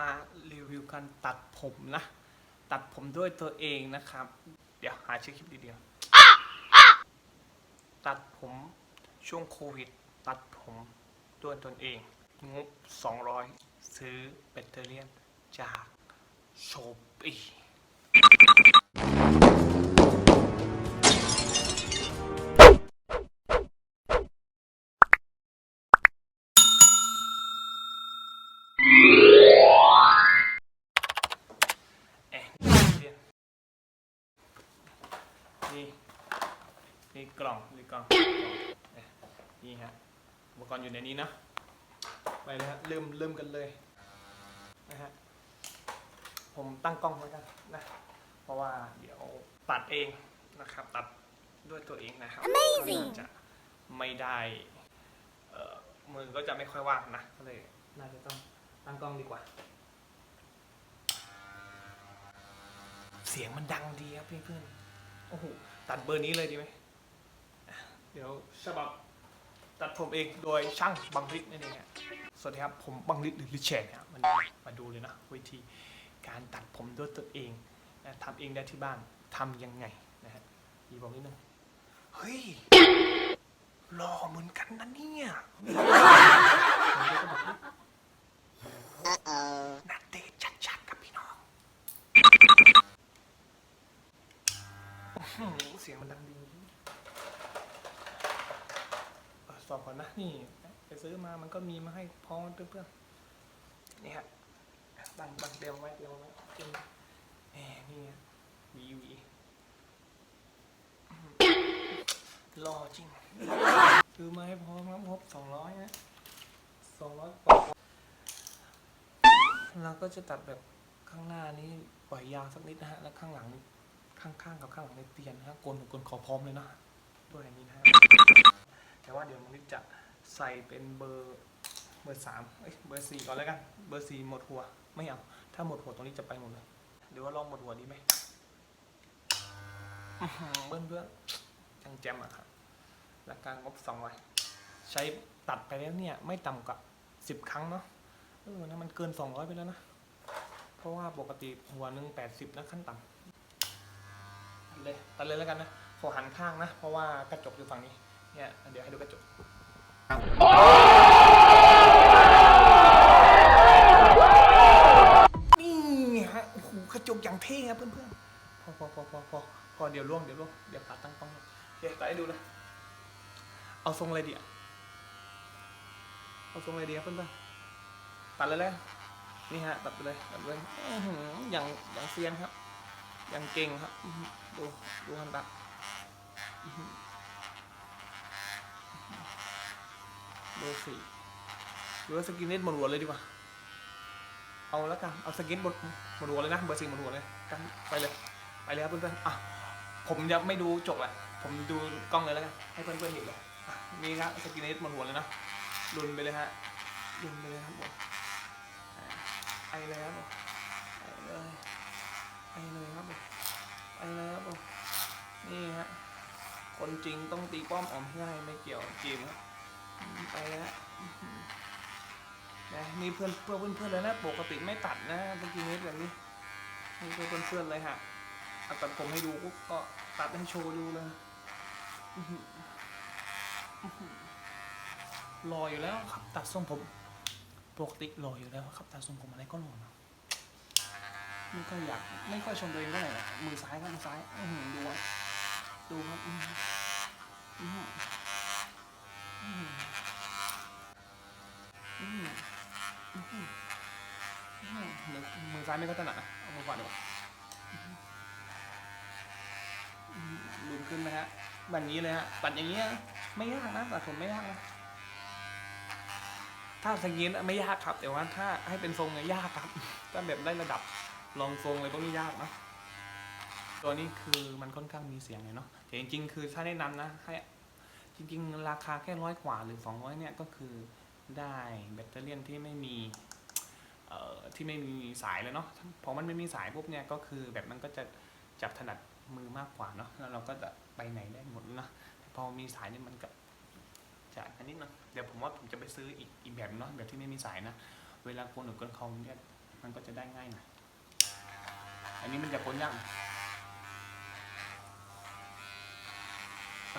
มารีวิวการตัดผมนะ ตัดผมด้วยตัวเองนะครับ เดี๋ยวหาชื่อคลิปดีเดียวตัดผมช่วงโควิด ตัดผมด้วยตนเอง งบ 200 ซื้อแบตเตอรี่ยนจากโชปี กล่องนี่กล่องเอ๊ะนี่ฮะอุปกรณ์อยู่ในนี้นะไปเลยฮะเริ่มเริ่มกันเลยนะฮะผมตั้งกล้องไว้กันนะเพราะว่าเดี๋ยวตัดเองนะครับ ตัดด้วยตัวเองนะครับ Amazing น่าจะไม่ได้เอ่อมือก็จะไม่ค่อยว่างนะก็เลยน่าจะต้องตั้งกล้องดีกว่า เสียงมันดังดีครับเพื่อนๆโอ้โหตัดเบอร์นี้เลยดีไหมอะ เดี๋ยวฉบับตัดผมเองโดยช่างบังลิศนั่นเองสวัสดีครับ ผมบังลิศหรือลิเชนเนี่ยมันมาดูเลยนะวิธีการตัดผมด้วยตัวเองนะทำเองได้ที่บ้านทำยังไงนะฮะดีบอกนิดนึงเฮ้ยหล่อเหมือนกันนะเนี่ยน่า Uh-oh. นัดเดทชัดๆกับพี่น้องหือเสียงมันดังดีเออ สอบก่อนนะนี่ไปซื้อมามันก็มีมาให้พร้อมเพื่อนๆนี่ฮะดังดังเดียวไว้เดียวไว้จริงแหมนี่วีวีรอจริงซื้อมาให้พร้อมครับครบสองร้อยนะสองร้อยกว่าเราก็จะตัดแบบข้างหน้านี้ปล่อยยาวสักนิดนะฮะ แล้วข้างหลังข้างๆกับข้างหลังในเตียนนะฮะโกนหัวโกนคอพร้อมเลยนะ ด้วยนนี้นะฮะ แต่ว่าเดี๋ยวมันนิดจะใส่เป็นเบอร์เบอร์สามเอ้ยเบอร์สี่ก่อนแล้วกัน เบอร์สี่หมดหัว ไม่เอา ถ้าหมดหัวตรงนี้จะไปหมดเลย เดี๋ยวว่าลองหมดหัวดีไหมเพื่อนเพื่อนจังแจมอะครับหลักการงบสองร้อยใช้ตัดไปแล้วเนี่ย ไม่ต่ำกว่าสิบครั้งเนาะ เออนะมันเกิน200ไปแล้วนะ เพราะว่าปกติหัวหนึ่ง80นะขั้นต่ำเลยตัดเลยแล้วกันนะ ขอหันข้างนะ เพราะว่ากระจกอยู่ฝั่งนี้ เนี่ยเดี๋ยวให้ดูกระจกนี่ฮะโอ้โหกระจกอย่างเท่ครับเพื่อนๆพอพอพอพอพอพอเดี๋ยวล่วงเดี๋ยวล่วงเดี๋ยวขาตั้งกล้องเลยโอเคตัดให้ดูเลยเอาทรงอะไรดีอะเอาทรงอะไรดีครับเพื่อนๆตัดเลยเลยนี่ฮะตัดไปเลยตัดไปเลยอื้อหืออย่างอย่างเซียนครับ อย่างเก่งครับอื้อหือดูดูมันตัดอื้อหือ เบอร์สี่หรือว่าสกินเน็ตหมดหัวเลยดีกว่า เอาแล้วกัน เอาสกินหมดหมดหัวเลยนะ เบอร์สี่หมดหัวเลยกันไปเลย ไปเลยครับเพื่อนๆ อะ ผมจะไม่ดูจบอะผมดูกล้องเลยแล้วกัน ให้เพื่อนๆเห็นเลยนี่ครับสกินเน็ตหมดหัวเลยนะลุนไปเลยฮะลุนไปเลยครับผมไปเลยครับผมไปเลยไปเลยครับผมไปเลยครับผมนี่ฮะ คนจริงต้องตีป้อมออมให้ได้ไม่เกี่ยวกับจีมครับอืม ไปแล้วอื้อหือนะนี่เพื่อนเพื่อนเพื่อนเพื่อนเลยนะปกติไม่ตัดนะเมื่อกี้นี้แบบนี้นี่เพื่อนเพื่อนเลยฮะเอาตัดผมให้ดูปุ๊บก็ตัดให้โชว์ดูเลยอื้อหืออื้อหือรออยู่แล้วครับตัดทรงผมปกติรออยู่แล้วครับตาทรงผมอะไรก็รอนะไม่ค่อยอยากไม่ค่อยชมตัวเองเท่าไหร่หรอกมือซ้ายก็มือซ้ายอื้อหือดูอะดูครับอื้อหืออื้อหืออื้อหืออื้อหืออื้อหือมือ มือซ้ายไม่ก็ถนัดอะเอามือขวาดีกว่าอื้อหืออื้อหือลืมขึ้นไหมฮะแบบนี้เลยฮะตัดอย่างเงี้ยไม่ยากนะตัดผมไม่ยากนะถ้าสกินไม่ยากครับ แต่ว่าถ้าให้เป็นทรงเนี่ยยากครับ ถ้าแบบได้ระดับลองทรงเลยพวกนี้ยากนะตัวนี้คือมันค่อนข้างมีเสียงเลยเนาะแต่จริงๆ คือถ้าแนะนำนะให้ จริงๆ ราคาแค่ร้อยกว่าหรือ 200เนี่ยก็คือได้แบตเตอรี่ที่ไม่มีเอ่อที่ไม่มีสายเลยเนาะพอมันไม่มีสายปุ๊บเนี่ยก็คือแบบมันก็จะจับถนัดมือมากกว่าเนาะแล้วเราก็จะไปไหนได้หมดนะพอมีสายเนี่ยมันก็จะอันนี้นะเดี๋ยวผมว่าผมจะไปซื้ออีกอีกแบบเนาะแบบที่ไม่มีสายนะ เวลาโกนหรือโกนเขาเนี่ยมันก็จะได้ง่ายหน่อยอันนี้มันจะพ้นยาก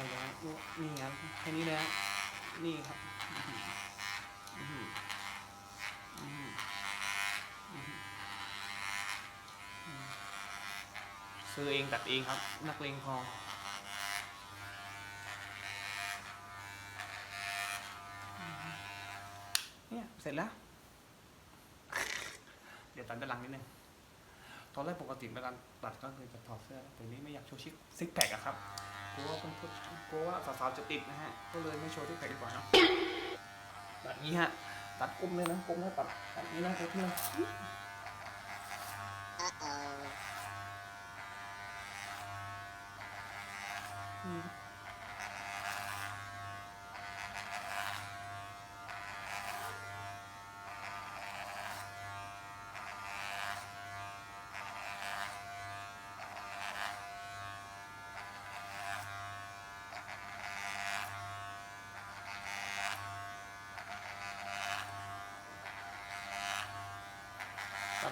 น่อยไปเลยฮะนี่ไงแค่นี้เลยฮะนี่ครับเสื้อหืออื้อหืออื้อหือซื้อเองตัดเองครับ นักเลงพอเนี่ยเสร็จแล้ว เดี๋ยวตัดด้านหลังนิดนึงตอนแรกปกติเวลาตัดก็คือจะถอดเสื้อแต่นี้ไม่อยากโชว์ชิคซิกแพคอะครับ กลัวว่าเพื่อนๆกลัวว่าสาวๆจะติดนะฮะ ก็เลยไม่โชว์ที่แพคดีกว่าเนาะแบบนี้ฮะ ตัดก้มเลยนะก้มแล้วตัดแบบนี้นะเพื่อน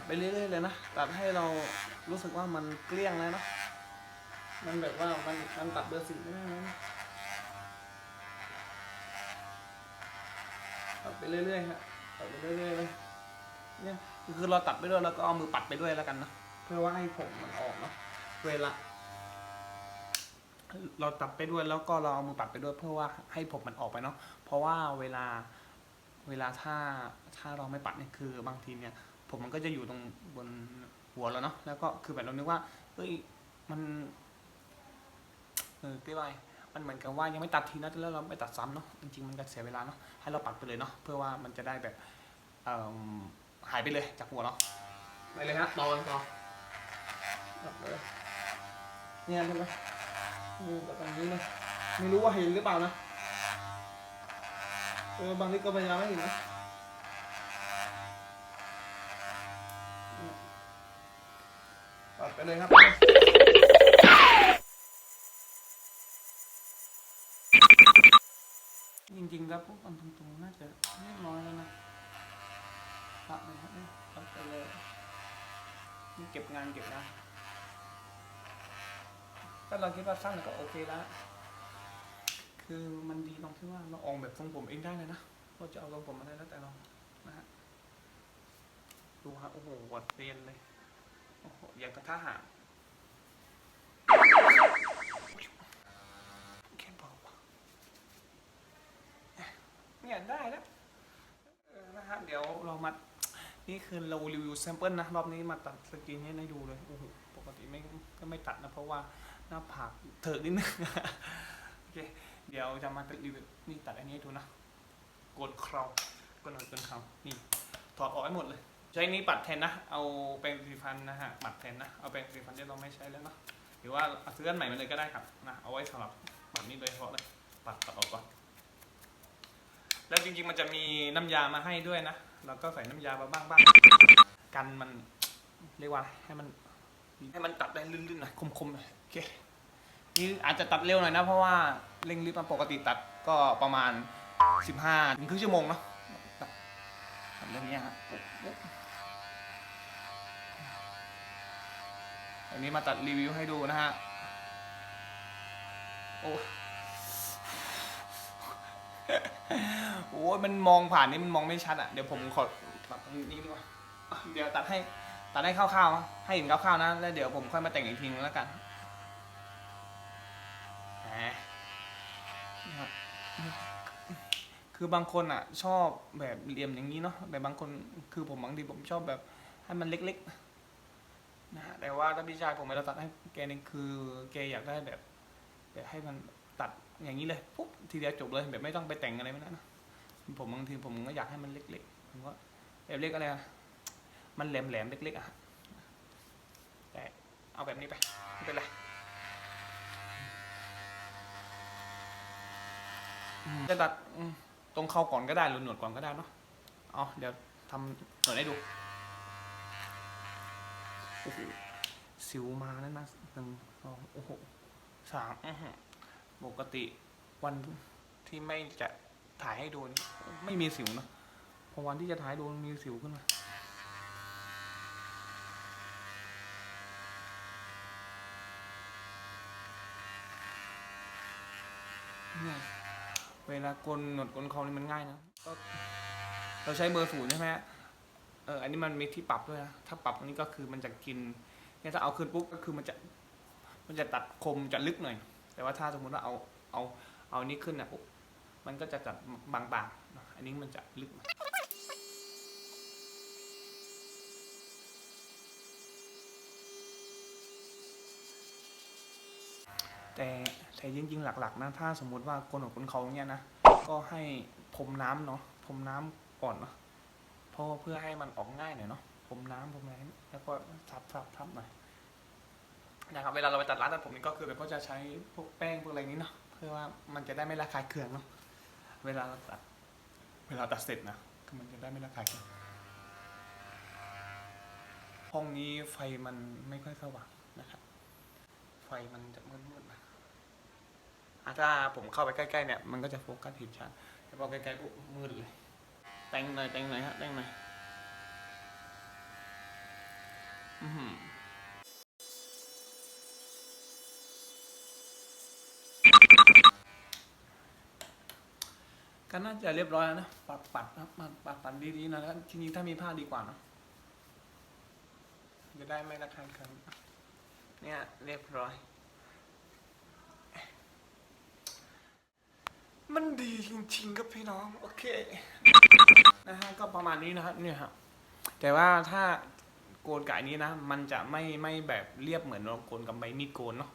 ไปเรื่อยๆเลยนะตัดให้เรารู้สึกว่ามันเกลี้ยงแล้วเนะมันแบบว่ามันมันตัดเบอร์สี่ไม่ได้นะตัดไปเรื่อยๆฮะตัดไปเรื่อยๆเลยเนี่ยคือเราตัดไปด้วยแล้วก็เอามือปัดไปด้วยแล้วกันนะเพื่อว่าให้ผมมันออกเนาะเวลาเราตัดไปด้วยแล้วก็เราเอามือปัดไปด้วยเพื่อว่าให้ผมมันออกไปเนาะเพราะว่าเวลาเวลาถ้าถ้าเราไม่ปัดเนี่ยคือบางทีเนี่ย ผมมันก็จะอยู่ตรงบนหัวแล้วเนาะแล้วก็คือแบบเรานึกว่าเอ้ยมันเออพี่วายมันเหมือนกับว่ายังไม่ตัดทีนะแล้วเราไม่ตัดซ้ำเนาะจริงๆมันก็เสียเวลาเนาะให้เราปัดไปเลยเนาะเพื่อว่ามันจะได้แบบเอ่อหายไปเลยจากหัวเนาะไปเลยฮะต่อกันต่อตัดเลยเนี่ยใช่ไหมนี่แบบตรงนี้เลยไม่รู้ว่าเห็นหรือเปล่านะเออบางทีก็พยายามไม่เห็นนะ ตัด ไปเลยครับจริงๆแล้วพวกอันตรงๆน่าจะเรียบร้อยแล้วนะตัดเลยครับตัดไปเลยนี่เก็บงานเก็บงานถ้าเราคิดว่าสั้นก็โอเคแล้วคือมันดีตรงที่ว่าเราออกแบบทรงผมเองได้เลยนะเราจะเอาทรงผมอะไรแล้วแต่เรานะฮะดูฮะโอ้โหวัดเรียนเลย โอ้โหย่างกระทะหางแค่บอกว่าเนี่ยได้แล้วเออนะฮะเดี๋ยวเรามา นี่คือเรารีวิวแซมเปิลนะ รอบนี้มาตัดสกรีนให้ดูเลย โอ้โห ปกติไม่ก็ไม่ตัดนะ เพราะว่าหน้าผากเถิดนิดนึง โอเค เดี๋ยวจะมารีวิว นี่ตัดอันนี้ให้ดูนะกนเคราวกนหน่อยโกนเคราวนี่ ถอดออกให้หมดเลย ใช้นี้ปัดแทนนะ เอาแปรงสีฟันนะฮะ ปัดแทนนะ เอาแปรงสีฟันที่เราไม่ใช้แล้วเนอะหรือว่าเอาซื้ออันใหม่มาเลยก็ได้ครับนะ เอาไว้สำหรับปัดนี้โดยเฉพาะเลย ปัดปัดออกก่อน แล้วจริงๆมันจะมีน้ำยามาให้ด้วยนะ เราก็ใส่น้ำยามาบ้างบ้างกันมันเรียกว่าให้มันให้มันตัดได้ลื่นๆหน่อยคมๆหน่อยโอเค นี่อาจจะตัดเร็วหน่อยนะ เพราะว่าเร่งรีบมาปกติตัดก็ประมาณ 15ถึงครึ่งชั่วโมงเนาะตัดตัดเรื่องนี้ฮะ อันนี้มาตัดรีวิวให้ดูนะฮะ โอ้โอ้ยมันมองผ่านนี่มันมองไม่ชัดอะ เดี๋ยวผมขอตัดตรงนี้ดีกว่า เดี๋ยวตัดให้ตัดให้คร่าวๆ ให้เห็นคร่าวๆนะ แล้วเดี๋ยวผมค่อยมาแต่งอีกทีนึงแล้วกันแหมนี่ครับคือบางคนอะ ชอบแบบเหลี่ยมอย่างนี้เนาะแต่บางคนคือผมบางทีผมชอบแบบให้มันเล็ก ๆ แต่ว่าถ้าพี่ชายผมไม่ได้ตัดให้แกนี่คือแกอยากได้แบบแบบให้มันตัดอย่างนี้เลยปุ๊บทีเดียวจบเลยแบบไม่ต้องไปแต่งอะไรไม่ได้นะผมบางทีผมก็อยากให้มันเล็กๆผมก็แบบเล็กอะไรอะมันแหลมๆเล็กๆอะแต่เอาแบบนี้ไปไม่เป็นไรจะตัดตรงเข้าก่อนก็ได้หรือหนวดก่อนก็ได้เนาะเอเดี๋ยวทำหนวดให้ดูโอ้โห สิวมาแล้วนะหนึ่งสองโอ้โหสามปกติวันที่ไม่จะถ่ายให้ดูนี่ไม่มีสิวนะพอวันที่จะถ่ายดูมีสิวขึ้นมาเวลากลหนวดกลเขานี่มันง่ายนะก็เราใช้เบอร์ศูนย์ใช่ไหมเอออันนี้มันมีที่ปรับด้วยนะ ถ้าปรับอันนี้ก็คือมันจะกิน เนี่ยถ้าเอาขึ้นปุ๊บก็คือมันจะมันจะตัดคมจะลึกหน่อย แต่ว่าถ้าสมมติว่าเอาเอาเอานี้ขึ้นนะปุ๊บมันก็จะตัดบางๆอันนี้มันจะลึกหน่อยแต่แต่จริงๆหลักๆนะถ้าสมมุติว่าโกนของคนเขาเนี่ยนะก็ให้พรมน้ำเนาะพรมน้ำก่อนเนาะเพราะเพื่อให้มันออกง่ายหน่อยเนาะ พรมน้ำพรมอะไรแล้วก็ทับทับทับหน่อยนะครับเวลาเราไปตัดร้านตัดผมนี่ก็คือเราก็จะใช้พวกแป้งพวกอะไรนี้เนาะเพื่อว่ามันจะได้ไม่ระคายเคืองเนาะเวลาเราตัดเวลาตัดเสร็จนะคือมันจะได้ไม่ระคายเคืองห้องนี้ไฟมันไม่ค่อยสว่างนะครับไฟมันจะมืดๆนะถ้าผมเข้าไปใกล้ๆเนี่ยมันก็จะโฟกัสเห็นชัดแต่พอใกล้ๆปุ๊บมืดเลยแต่งหน่อยแต่งหน่อยฮะแต่งหน่อยอือหือ ก็น่าจะเรียบร้อยแล้วนะ ปัดปัดนะปัดปัดปัดดีๆนะแล้วทีนี้ถ้ามีผ้าดีกว่านะจะได้ไม่ระคายเคืองเนี่ยเรียบร้อย มันดีจริงๆครับพี่น้อง โอเค นะฮะ ก็ประมาณนี้นะครับเนี่ยครับแต่ว่าถ้า โกนกายนี้นะ มันจะไม่ไม่แบบเรียบเหมือนเราโกนกับใบมีดโกนเนาะ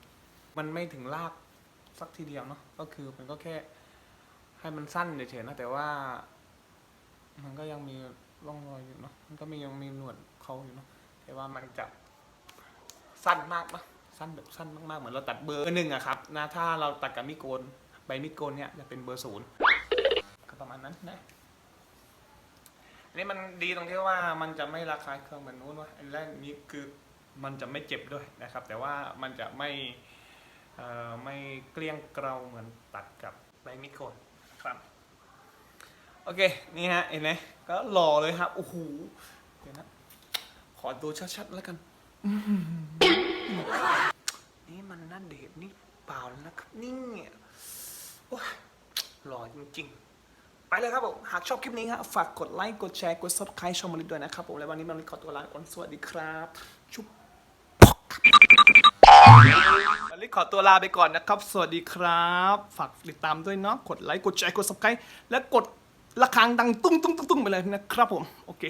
มันไม่ถึงลากสักทีเดียวเนาะก็คือมันก็แค่ให้มันสั้นเฉยๆนะแต่ว่า มันก็ยังมีร่องรอยอยู่เนาะมันก็มียังมีหนวดเขาอยู่เนาะแต่ว่ามันจะสั้นมากนะสั้นแบบสั้นมากๆเหมือนเราตัดเบอร์หนึ่งอะครับนะถ้าเราตัดกับมิดโกนใบมิดโกนเนี่ยจะเป็นเบอร์ศูนย์ก็ประมาณนั้นนะ อันนี้มันดีตรงที่ว่ามันจะไม่ระคายเคืองเหมือนนู้นว่าอันแรกนี้คือมันจะไม่เจ็บด้วยนะครับ แต่ว่ามันจะไม่เอ่อไม่เกลี้ยงเกลาเหมือนตัดกับใบมิดโกนครับโอเคนี่ฮะเห็นไหมก็หล่อเลยครับโอ้โหเดี๋ยวนะขอดูชัดๆแล้วกันอื้อหือนี่มันน่าเดทนี่เปล่าแล้วนะครับนี่โอ้ยหล่อจริงๆไป เลยครับผม หากชอบคลิปนี้ครับฝากกดไลค์กดแชร์กด subscribe ช่องมาลิดด้วยนะครับผมและวันนี้มาลิดขอตัวลาก่อนสวัสดีครับชุบมาลิดขอตัวลาไปก่อนนะครับ สวัสดีครับ ฝากติดตามด้วยเนาะกดไลค์กดแชร์กด subscribe และกดระฆังดังตุ้งตุ้งตุ้งตุ้งไปเลยนะครับผมโอเค